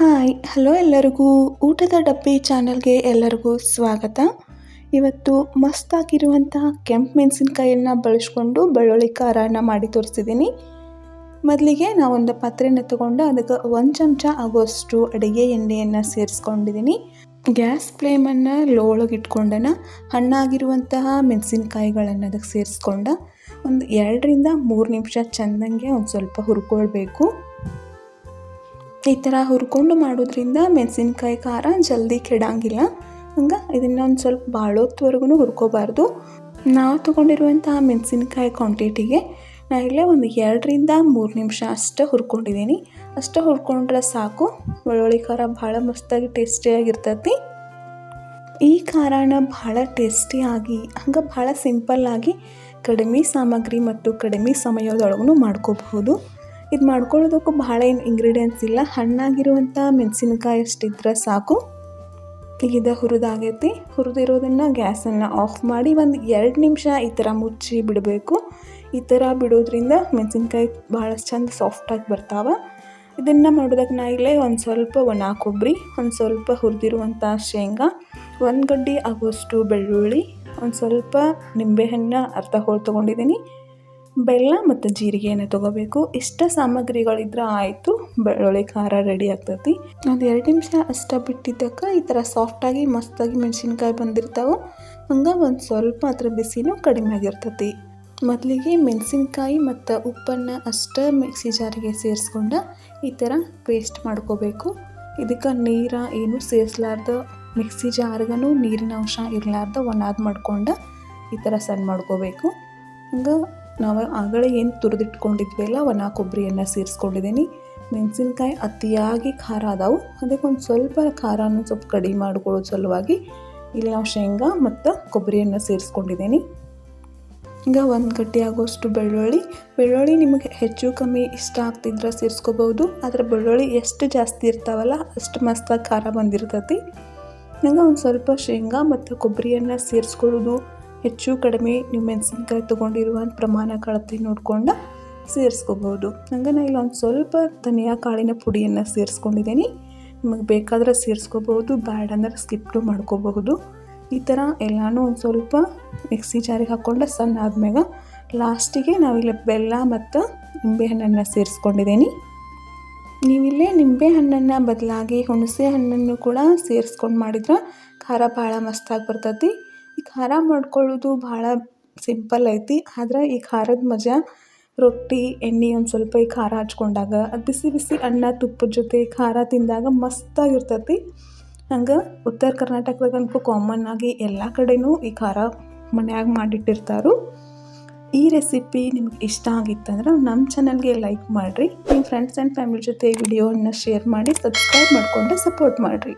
Hi, hello ಎಲ್ಲರಿಗೂ. ಊಟದ ಡಬ್ಬಿ ಚಾನಲ್ಗೆ ಎಲ್ಲರಿಗೂ ಸ್ವಾಗತ. ಇವತ್ತು ಮಸ್ತಾಗಿರುವಂತಹ ಕೆಂಪು ಮೆಣಸಿನ್ಕಾಯಿಯನ್ನು ಬಳಸ್ಕೊಂಡು ಬೆಳ್ಳುಳ್ಳಿ ಖಾರನ ಮಾಡಿ ತೋರಿಸಿದ್ದೀನಿ. ಮೊದಲಿಗೆ ನಾವೊಂದು ಪಾತ್ರೆನ ತಗೊಂಡು ಅದಕ್ಕೆ ಒಂದು ಚಮಚ ಆಗೋಷ್ಟು ಅಡುಗೆ ಎಣ್ಣೆಯನ್ನು ಸೇರಿಸ್ಕೊಂಡಿದ್ದೀನಿ. ಗ್ಯಾಸ್ ಫ್ಲೇಮನ್ನು ಲೋ ಒಳಗೆ ಇಟ್ಕೊಂಡನ ಹಣ್ಣಾಗಿರುವಂತಹ ಮೆಣಸಿನಕಾಯಿಗಳನ್ನು ಅದಕ್ಕೆ ಸೇರಿಸ್ಕೊಂಡ ಒಂದು ಎರಡರಿಂದ ಮೂರು ನಿಮಿಷ ಚೆಂದಂಗೆ ಒಂದು ಸ್ವಲ್ಪ ಹುರ್ಕೊಳ್ಬೇಕು. ಈ ಥರ ಹುರ್ಕೊಂಡು ಮಾಡೋದ್ರಿಂದ ಮೆಣಸಿನ್ಕಾಯಿ ಖಾರ ಜಲ್ದಿ ಕೆಡಂಗಿಲ್ಲ. ಹಂಗೆ ಇದನ್ನು ಒಂದು ಸ್ವಲ್ಪ ಬಾಳೋತ್ವರೆಗೂ ಹುರ್ಕೋಬಾರ್ದು. ನಾವು ತೊಗೊಂಡಿರುವಂಥ ಮೆಣಸಿನ್ಕಾಯಿ ಕ್ವಾಂಟಿಟಿಗೆ ನಾನು ಇಲ್ಲೇ ಒಂದು ಎರಡರಿಂದ ಮೂರು ನಿಮಿಷ ಅಷ್ಟೇ ಹುರ್ಕೊಂಡಿದ್ದೀನಿ ಅಷ್ಟೇ ಹುರ್ಕೊಂಡ್ರೆ ಸಾಕು. ಬೆಳ್ಳುಳ್ಳಿ ಖಾರ ಭಾಳ ಮಸ್ತಾಗಿ ಟೇಸ್ಟಿಯಾಗಿರ್ತೈತಿ ಈ ಖಾರನ ಭಾಳ ಟೇಸ್ಟಿಯಾಗಿ ಹಂಗೆ ಭಾಳ ಸಿಂಪಲ್ಲಾಗಿ ಕಡಿಮೆ ಸಾಮಗ್ರಿ ಮತ್ತು ಕಡಿಮೆ ಸಮಯದೊಳಗೂ ಮಾಡ್ಕೋಬಹುದು. ಇದು ಮಾಡ್ಕೊಳ್ಳೋದಕ್ಕೂ ಭಾಳ ಏನು ಇಂಗ್ರೀಡಿಯೆಂಟ್ಸ್ ಇಲ್ಲ. ಹಣ್ಣಾಗಿರುವಂಥ ಮೆಣಸಿನ್ಕಾಯಿ ಅಷ್ಟಿದ್ರೆ ಸಾಕು. ಈಗ ಇದು ಹುರಿದಾಗೈತಿ. ಹುರಿದಿರೋದನ್ನು ಗ್ಯಾಸನ್ನು ಆಫ್ ಮಾಡಿ ಒಂದು ಎರಡು ನಿಮಿಷ ಈ ಥರ ಮುಚ್ಚಿ ಬಿಡಬೇಕು. ಈ ಥರ ಬಿಡೋದ್ರಿಂದ ಮೆಣಸಿನ್ಕಾಯಿ ಭಾಳ ಚಂದ ಸಾಫ್ಟಾಗಿ ಬರ್ತಾವೆ. ಇದನ್ನು ಮಾಡೋದಕ್ಕೆ ನಾ ಇಲ್ಲೇ ಒಂದು ಸ್ವಲ್ಪ ಒಣ ಕೊಬ್ಬರಿ ಒಂದು ಸ್ವಲ್ಪ ಹುರಿದಿರುವಂಥ ಶೇಂಗಾ, ಒಂದು ಗಡ್ಡೆ ಆಗುವಷ್ಟು ಬೆಳ್ಳುಳ್ಳಿ, ಒಂದು ಸ್ವಲ್ಪ ನಿಂಬೆಹಣ್ಣು ಅರ್ಧ ಹೋಳು ತೊಗೊಂಡಿದ್ದೀನಿ ಬೆಲ್ಲ ಮತ್ತು ಜೀರಿಗೆಯನ್ನು ತೊಗೋಬೇಕು. ಇಷ್ಟ ಸಾಮಗ್ರಿಗಳಿದ್ರೆ ಆಯಿತು, ಬೆಳ್ಳುಳ್ಳಿ, ಖಾರ ರೆಡಿ ಆಗ್ತೈತಿ. ಒಂದು ಎರಡು ನಿಮಿಷ ಅಷ್ಟ ಬಿಟ್ಟಿದ್ದಕ್ಕೆ ಈ ಥರ ಸಾಫ್ಟಾಗಿ ಮಸ್ತಾಗಿ ಮೆಣಸಿನ್ಕಾಯಿ ಬಂದಿರ್ತಾವೆ. ಹಂಗೆ ಒಂದು ಸ್ವಲ್ಪ ಅದ್ರ ಬಿಸಿನೂ ಕಡಿಮೆ ಆಗಿರ್ತೈತಿ. ಮೊದಲಿಗೆ ಮೆಣಸಿನ್ಕಾಯಿ ಮತ್ತು ಉಪ್ಪನ್ನು ಅಷ್ಟೇ ಮಿಕ್ಸಿ ಜಾರಿಗೆ ಸೇರಿಸ್ಕೊಂಡು ಈ ಥರ ಪೇಸ್ಟ್ ಮಾಡ್ಕೋಬೇಕು. ಇದಕ್ಕೆ ನೀರ ಏನು ಸೇರಿಸ್ಲಾರ್ದ, ಮಿಕ್ಸಿ ಜಾರ್ಗೂ ನೀರಿನ ಅಂಶ ಇರಲಾರ್ದ ಒಣಾದ ಮಾಡ್ಕೊಂಡು ಈ ಥರ ಸಣ್ಣ ಮಾಡ್ಕೋಬೇಕು. ಹಂಗೆ ನಾವು ಆಗಲೇ ಏನು ತುರಿದಿಟ್ಕೊಂಡಿದ್ವಲ್ಲ ಒಣ ಕೊಬ್ಬರಿಯನ್ನು ಸೇರಿಸ್ಕೊಂಡಿದ್ದೀನಿ. ಮೆಣಸಿನ್ಕಾಯಿ ಅತಿಯಾಗಿ ಖಾರ ಅದಾವು. ಅದಕ್ಕೆ ಒಂದು ಸ್ವಲ್ಪ ಖಾರನ ಸ್ವಲ್ಪ ಕಡಿಮೆ ಮಾಡ್ಕೊಳ್ಳೋ ಸಲುವಾಗಿ ಇಲ್ಲಿ ನಾವು ಶೇಂಗಾ ಮತ್ತು ಕೊಬ್ಬರಿಯನ್ನು ಸೇರಿಸ್ಕೊಂಡಿದ್ದೀನಿ. ಈಗ ಒಂದು ಗಟ್ಟಿ ಆಗೋಷ್ಟು ಬೆಳ್ಳುಳ್ಳಿ. ಬೆಳ್ಳುಳ್ಳಿ ನಿಮಗೆ ಹೆಚ್ಚು ಕಮ್ಮಿ ಇಷ್ಟ ಆಗ್ತಿದ್ರೆ ಸೇರಿಸ್ಕೋಬೋದು. ಆದರೆ ಬೆಳ್ಳುಳ್ಳಿ ಎಷ್ಟು ಜಾಸ್ತಿ ಇರ್ತಾವಲ್ಲ ಅಷ್ಟು ಮಸ್ತಾಗಿ ಖಾರ ಬಂದಿರ್ತೈತಿ. ನಂಗೆ ಒಂದು ಸ್ವಲ್ಪ ಶೇಂಗಾ ಮತ್ತು ಕೊಬ್ಬರಿಯನ್ನು ಸೇರಿಸ್ಕೊಳ್ಳೋದು ಹೆಚ್ಚು ಕಡಿಮೆ ನೀವು ಮೆಣಸಿನ್ಕಾಯಿ ತೊಗೊಂಡಿರುವ ಪ್ರಮಾಣ ಕಳತೆ ನೋಡಿಕೊಂಡು ಸೇರಿಸ್ಕೋಬೋದು. ಹಂಗೆ ನಾನು ಇಲ್ಲೊಂದು ಸ್ವಲ್ಪ ಧನಿಯಾ ಕಾಳಿನ ಪುಡಿಯನ್ನು ಸೇರಿಸ್ಕೊಂಡಿದ್ದೀನಿ ನಿಮಗೆ ಬೇಕಾದ್ರೆ ಸೇರಿಸ್ಕೋಬೋದು, ಬ್ಯಾಡ್ ಅಂದರೆ ಸ್ಕಿಪ್ಟು ಮಾಡ್ಕೋಬಹುದು. ಈ ಥರ ಎಲ್ಲನೂ ಒಂದು ಸ್ವಲ್ಪ ಮಿಕ್ಸಿ ಜಾರಿಗೆ ಹಾಕ್ಕೊಂಡು ಸಣ್ಣ ಆದ್ಮೇಲೆ ಲಾಸ್ಟಿಗೆ ನಾವಿಲ್ಲಿ ಬೆಲ್ಲ ಮತ್ತು ನಿಂಬೆಹಣ್ಣನ್ನು ಸೇರಿಸ್ಕೊಂಡಿದ್ದೀನಿ ನೀವಿಲ್ಲೇ ನಿಂಬೆಹಣ್ಣನ್ನು ಬದಲಾಗಿ ಹುಣಸೆ ಹಣ್ಣನ್ನು ಕೂಡ ಸೇರಿಸ್ಕೊಂಡು ಮಾಡಿದ್ರೆ ಖಾರ ಭಾಳ ಮಸ್ತಾಗಿ ಬರ್ತೈತಿ. ಈ ಖಾರ ಮಾಡ್ಕೊಳ್ಳೋದು ಭಾಳ ಸಿಂಪಲ್ ಐತಿ, ಆದ್ರೆ ಈ ಖಾರದ ಮಜಾ ರೊಟ್ಟಿ, ಎಣ್ಣೆ ಒಂದು ಸ್ವಲ್ಪ ಈ ಖಾರ ಹಚ್ಕೊಂಡಾಗ, ಅದು ಬಿಸಿ ಬಿಸಿ ಅನ್ನ ತುಪ್ಪದ ಜೊತೆ ಖಾರ ತಿಂದಾಗ ಮಸ್ತಾಗಿರ್ತೈತಿ. ಹಂಗೆ ಉತ್ತರ ಕರ್ನಾಟಕದಾಗಂತೂ ಕಾಮನ್ ಆಗಿ ಎಲ್ಲ ಕಡೆನೂ ಈ ಖಾರ ಮನ್ಯಾಗ ಮಾಡಿಟ್ಟಿರ್ತಾರೆ. ಈ ರೆಸಿಪಿ ನಿಮ್ಗೆ ಇಷ್ಟ ಆಗಿತ್ತಂದ್ರೆ ನಮ್ಮ ಚಾನಲ್ಗೆ ಲೈಕ್ ಮಾಡಿರಿ ನಿಮ್ಮ ಫ್ರೆಂಡ್ಸ್ ಆ್ಯಂಡ್ ಫ್ಯಾಮಿಲಿ ಜೊತೆ ವಿಡಿಯೋವನ್ನು ಶೇರ್ ಮಾಡಿ ಸಬ್ಸ್ಕ್ರೈಬ್ ಮಾಡಿಕೊಂಡು ಸಪೋರ್ಟ್ ಮಾಡಿರಿ.